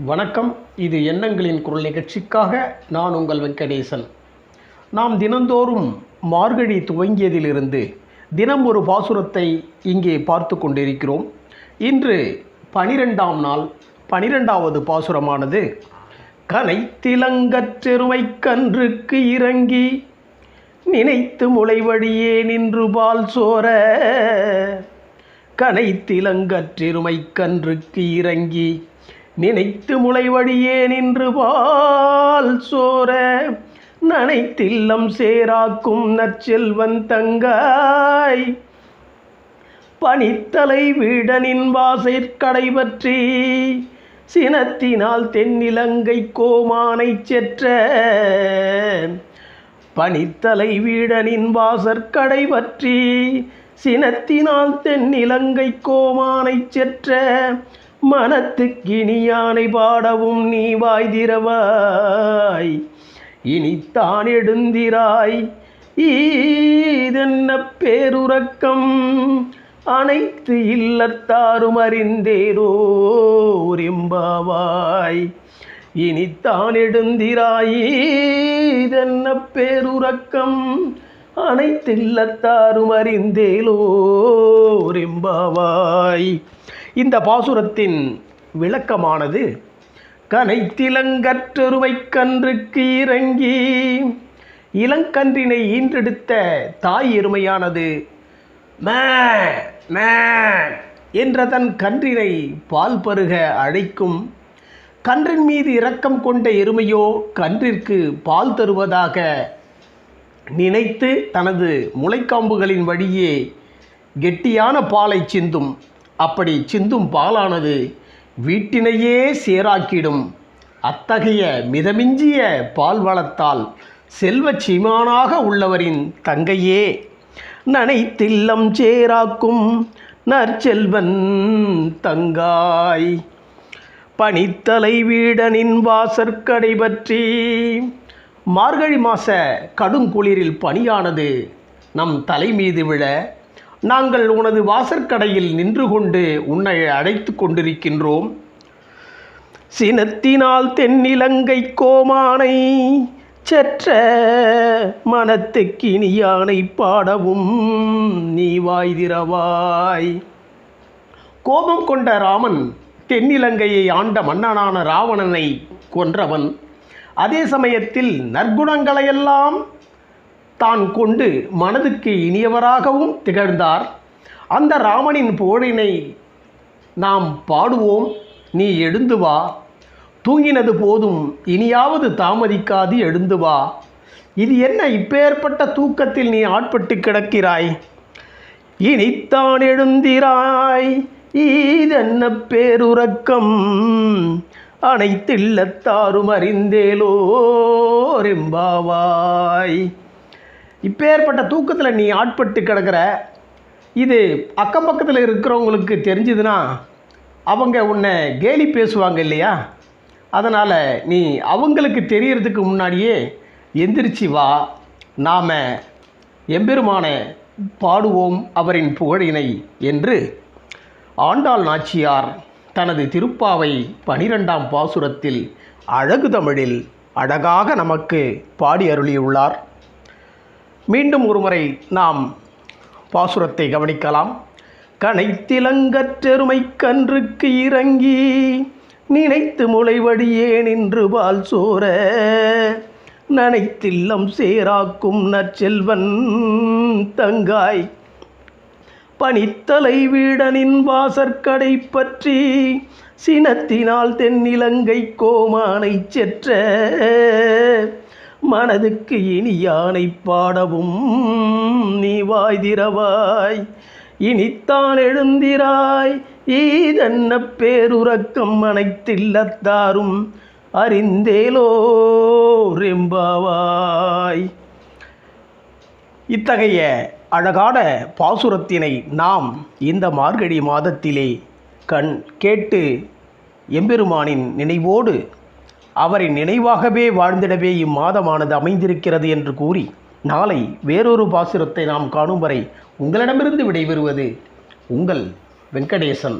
வணக்கம். இது எண்ணங்களின் குரல் நிகழ்ச்சிக்காக நான் உங்கள் வெங்கடேசன். நாம் தினந்தோறும் மார்கழி துவங்கியதிலிருந்து தினம் ஒரு பாசுரத்தை இங்கே பார்த்து கொண்டிருக்கிறோம். இன்று பனிரெண்டாம் நாள் பனிரெண்டாவது பாசுரமானது கனைத்திலங்கற்றெருமை கன்றுக்கு இறங்கி நினைத்து முளை வழியே நின்று பால் சோர கனைத்திலங்கற்றிருமை கன்றுக்கு இறங்கி நினைத்து முளைவழியே நின்று பால் சோர நனைத்தில்லம் சேராக்கும் நற்செல்வன் தங்காய். பனித்தலை வீடனின் வாசைற்கடை பற்றி சினத்தினால் தென்னிலங்கை கோமானை செற்ற. பனித்தலை வீடனின் வாசற்கடை பற்றி சினத்தினால் தென்னிலங்கை கோமானை செற்ற. மனத்துக்கினியானை பாடவும் நீ வாய்திரவாய் இனித்தான் எழுந்திராய். ஈதென்ன பேருறக்கம்? அனைத்து இல்லத்தாரும் அறிந்தேரோ அறிந்தேரோரிம்பாவாய் இனித்தான் எழுந்திராயீதென்ன பேருறக்கம்? அனைத்து இல்லத்தாரும் அறிந்தேலோ அறிந்தேலோரிம்பாவாய் இந்த பாசுரத்தின் விளக்கமானது கனைத்திலங்கற்றொருமை கன்றுக்கு இறங்கி இளங்கன்றினை ஈன்றெடுத்த தாய் எருமையானது மே மே என்ற தன் கன்றினை பால் பருக அழைக்கும் கன்றின் மீது இரக்கம் கொண்ட எருமையோ கன்றிற்கு பால் தருவதாக நினைத்து தனது முளைக்காம்புகளின் வழியே கெட்டியான பாலை சிந்தும். அப்படி சிந்தும் பாலானது வீட்டினையே சேராக்கிடும். அத்தகைய மிதமிஞ்சிய பால் வளத்தால் செல்வச் சீமானாக உள்ளவரின் தங்கையே நனைத்தில்லம் சேராக்கும் நற்செல்வன் தங்காய். பனித்தலை வீடனின் வாசற்கடை பற்றி மார்கழி மாச கடுங்குளிரில் பனியானது நம் தலை மீது விழ நாங்கள் உனது வாசற்கடையில் நின்று கொண்டு உன்னை அழைத்து கொண்டிருக்கின்றோம். சினத்தினால் தென்னிலங்கை கோமானை செற்ற மனத்துக்கினியானை பாடவும் நீ வாய்திரவாய் கோபம் கொண்ட ராமன் தென்னிலங்கையை ஆண்ட மன்னனான ராவணனை கொன்றவன். அதே சமயத்தில் நற்குணங்களையெல்லாம் தான் கொண்டு மனதுக்கு இனியவராகவும் திகழ்ந்தார். அந்த ராமனின் புகழினை நாம் பாடுவோம். நீ எழுந்து வா. தூங்கினது போதும் இனியாவது தாமதிக்காது எழுந்து வா. இது என்ன இப்பேற்பட்ட தூக்கத்தில் நீ ஆட்பட்டு கிடக்கிறாய்? இனித்தான் எழுந்திராய். ஈதென்ன பேருறக்கம்? அனைத்தில்லத்தாரும் அறிந்தேலோரெம்பாவாய் இப்பேற்பட்ட தூக்கத்தில் நீ ஆட்பட்டு கிடக்கிற. இது அக்கம் பக்கத்தில் இருக்கிறவங்களுக்கு தெரிஞ்சதுன்னா அவங்க உன்னை கேலி பேசுவாங்க இல்லையா? அதனால் நீ அவங்களுக்கு தெரியறதுக்கு முன்னாடியே எந்திரிச்சு வா. நாம் எம்பெருமான பாடுவோம் அவரின் புகழினை என்று ஆண்டாள் நாச்சியார் தனது திருப்பாவை பனிரெண்டாம் பாசுரத்தில் அழகு தமிழில் அழகாக நமக்கு பாடி அருளியுள்ளார். மீண்டும் ஒருமுறை நாம் பாசுரத்தை கவனிக்கலாம். கனைத்திலங்கற்றெருமை கன்றுக்கு இறங்கி நினைத்து முளைவடியே நின்று பால் சோர நனைத்தில்லம் சேராக்கும் நற்செல்வன் தங்காய். பனித்தலை வீடனின் வாசற்கடை பற்றி சினத்தினால் தென்னிலங்கை கோமானை செற்ற மனதுக்கு இனி யானை பாடவும் நீ வாய்திரவாய் இனித்தான் எழுந்திராய். ஈதன்ன பேருறக்கம் அனைத்தில்லத்தாரும் அறிந்தேலோ ரெம்பாவாய். இத்தகைய அழகான பாசுரத்தினை நாம் இந்த மார்கழி மாதத்திலே கண் கேட்டு எம்பெருமானின் நினைவோடு அவரை நினைவாகவே வாழ்ந்திடவே இம்மாதமானது அமைந்திருக்கிறது என்று கூறி நாளை வேறொரு பாசுரத்தை நாம் காணும் வரை உங்களிடமிருந்து விடைபெறுவது உங்கள் வெங்கடேசன்.